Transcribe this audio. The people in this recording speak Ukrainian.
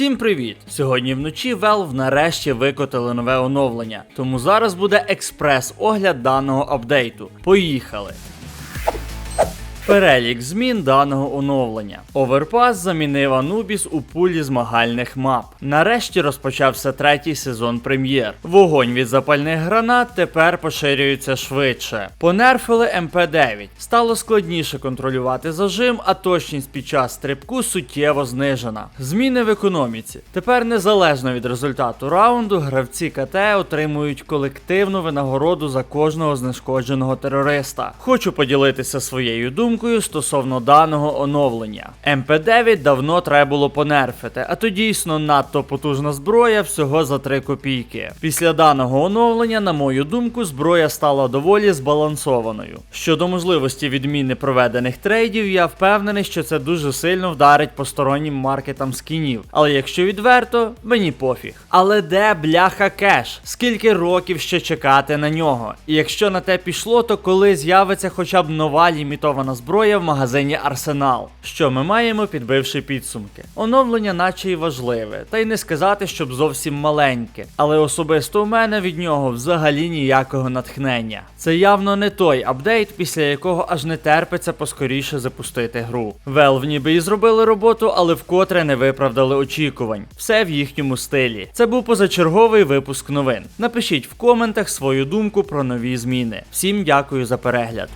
Всім привіт! Сьогодні вночі Valve нарешті викотили нове оновлення, тому зараз буде експрес-огляд даного апдейту. Поїхали! Перелік змін даного оновлення. Overpass замінив Anubis у пулі змагальних мап. Нарешті розпочався третій сезон прем'єр. Вогонь від запальних гранат тепер поширюється швидше. Понерфили МП9. Стало складніше контролювати зажим, а точність під час стрибку суттєво знижена. Зміни в економіці. Тепер незалежно від результату раунду, гравці КТ отримують колективну винагороду за кожного знешкодженого терориста. Хочу поділитися своєю думкою стосовно даного оновлення. МП9 давно треба було понерфити, а то дійсно надто потужна зброя всього за 3 копійки. Після даного оновлення, на мою думку, зброя стала доволі збалансованою. Щодо можливості відміни проведених трейдів, я впевнений, що це дуже сильно вдарить по стороннім маркетам скінів. Але якщо відверто, мені пофіг. Але де бляха кеш? Скільки років ще чекати на нього? І якщо на те пішло, то коли з'явиться хоча б нова лімітована зброя в магазині Арсенал? Що ми маємо, підбивши підсумки? Оновлення, наче й важливе, та й не сказати, щоб зовсім маленьке. Але особисто у мене від нього взагалі ніякого натхнення. Це явно не той апдейт, після якого аж не терпиться поскоріше запустити гру. Valve ніби і зробили роботу, але вкотре не виправдали очікувань. Все в їхньому стилі. Це був позачерговий випуск новин. Напишіть в коментах свою думку про нові зміни. Всім дякую за перегляд.